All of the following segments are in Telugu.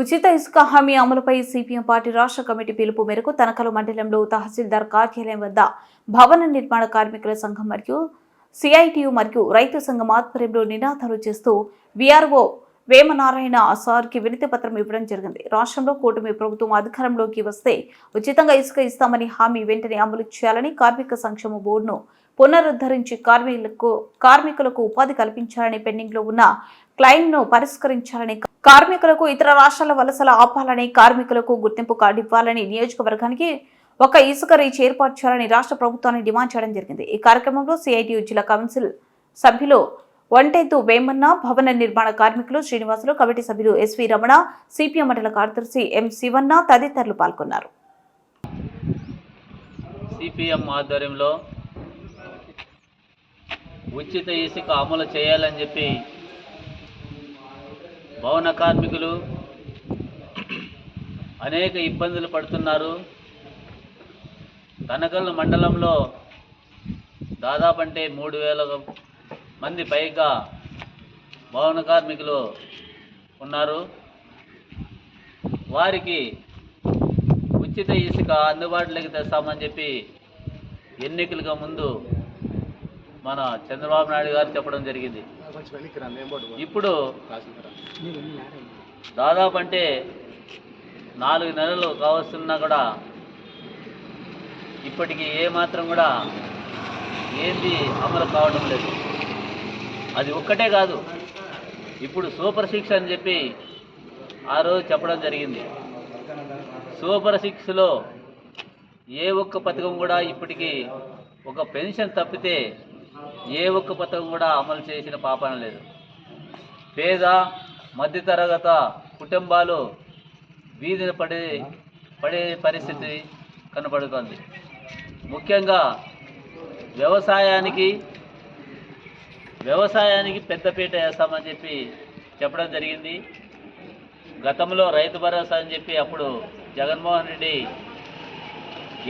ఉచిత ఇసుక హామీ అమలుపై సిపిఎం పార్టీ రాష్ట్ర కమిటీ పిలుపు మేరకు తనకలు మండలంలో తహసీల్దార్ కార్యాలయం వద్ద భవన నిర్మాణ కార్మికుల సంఘం మరియు సిఐటియు మరియు రైతు సంఘం ఆధ్వర్యంలో నినాదాలు చేస్తూ విఆర్ఓ వేమనారాయణ సార్కి వినతి పత్రం ఇవ్వడం జరిగింది. రాష్ట్రంలో కూటమి ప్రభుత్వం అధికారంలోకి వస్తే ఉచితంగా ఇసుక ఇస్తామని హామీ వెంటనే అమలు చేయాలని కార్మిక సంక్షేమ బోర్డును పునరుద్ధరించి కార్మికులకు కార్మికులకు ఉపాధి కల్పించాలని పెండింగ్లో ఉన్న క్లైమ్ను పరిష్కరించాలని కార్మికులకు ఇతర రాష్ట్రాల వలసల ఆపాలని కార్మికులకు గుర్తింపు కార్డు ఇవ్వాలని నియోజకవర్గానికి ఒక ఇసుక రీచ్ ఏర్పాటు చేయాలని రాష్ట్ర ప్రభుత్వాన్ని డిమాండ్ చేయడం జరిగింది. ఈ కార్యక్రమంలో సిఐటియు జిల్లా కౌన్సిల్ సభ్యులు వంటేతు వేమన్న భవన నిర్మాణ కార్మికులు శ్రీనివాసులు కమిటీ సభ్యులు ఎస్వి రమణ సిపిఎం మండల కార్యదర్శి ఎం శివన్న తదితరులు పాల్గొన్నారు. సిపిఎం ఆధ్వర్యంలో ఉచిత ఇసుక అమలు చేయాలని చెప్పి భవన కార్మికులు అనేక ఇబ్బందులు పడుతున్నారు. కనకల్ మండలంలో దాదాపు అంటే మూడు వేల మంది పైగా భవన కార్మికులు ఉన్నారు. వారికి ఉచిత ఇసుక అందుబాటులోకి తెస్తామని చెప్పి ఎన్నికలకు ముందు మన చంద్రబాబు నాయుడు గారు చెప్పడం జరిగింది. ఇప్పుడు దాదాపు అంటే నాలుగు నెలలు కావస్తున్నా కూడా ఇప్పటికి ఏ మాత్రం కూడా ఏంది అమలు కావడం లేదు. అది ఒక్కటే కాదు. ఇప్పుడు సూపర్ సిక్స్ అని చెప్పి ఆ రోజు చెప్పడం జరిగింది. సూపర్ సిక్స్లో ఏ ఒక్క పథకం కూడా ఇప్పటికీ ఒక పెన్షన్ తప్పితే ఏ ఒక్క పథకం కూడా అమలు చేసిన పాపన లేదు. పేద మధ్యతరగత కుటుంబాలు వీధిన పడే పడే పరిస్థితి కనబడుతోంది ముఖ్యంగా వ్యవసాయానికి వ్యవసాయానికి పెద్దపీట వేస్తామని చెప్పి చెప్పడం జరిగింది. గతంలో రైతు భరోసా అని చెప్పి అప్పుడు జగన్మోహన్ రెడ్డి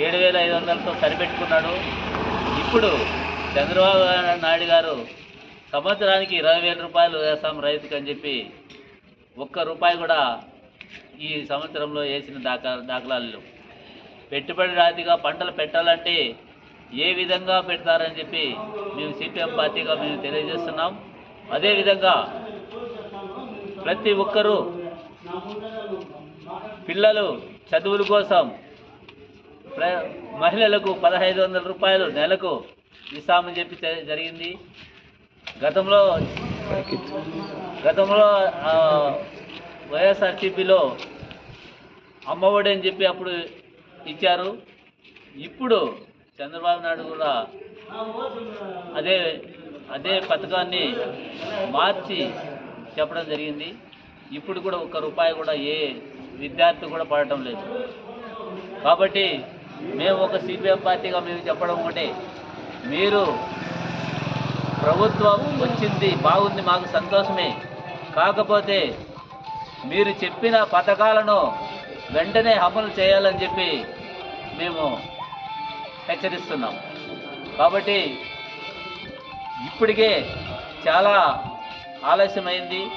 ఏడు వేల ఐదు వందలతో సరిపెట్టుకున్నాడు. ఇప్పుడు చంద్రబాబు నాయుడు గారు సంవత్సరానికి ఇరవై వేల రూపాయలు వేస్తాం రైతుకి అని చెప్పి ఒక్క రూపాయి కూడా ఈ సంవత్సరంలో వేసిన దాఖలా దాఖలాలు పెట్టుబడి రాతిగా పంటలు పెట్టాలంటే ఏ విధంగా పెడతారని చెప్పి మేము సిపిఎం పార్టీగా మేము తెలియజేస్తున్నాం. అదేవిధంగా ప్రతి ఒక్కరూ పిల్లలు చదువుల కోసం ప్ర- మహిళలకు పదహైదు వందల రూపాయలు నెలకు ఇస్తామని చెప్పి జరిగింది. గతంలో గతంలో వైఎస్ఆర్టీపీలో వైఎస్ఆర్సీపీలో అమ్మఒడి అని చెప్పి అప్పుడు ఇచ్చారు. ఇప్పుడు చంద్రబాబు నాయుడు కూడా అదే అదే పథకాన్ని మార్చి చెప్పడం జరిగింది. ఇప్పుడు కూడా ఒక్క రూపాయి కూడా ఏ విద్యార్థి కూడా పడటం లేదు. కాబట్టి మేము ఒక సిపిఎం పార్టీగా మేము చెప్పడం ఒకటే. మీరు ప్రభుత్వం వచ్చింది బాగుంది మాకు సంతోషమే. కాకపోతే మీరు చెప్పిన పథకాలను వెంటనే అమలు చేయాలని చెప్పి మేము హెచ్చరిస్తున్నాం. కాబట్టి ఇప్పటికే చాలా ఆలస్యమైంది.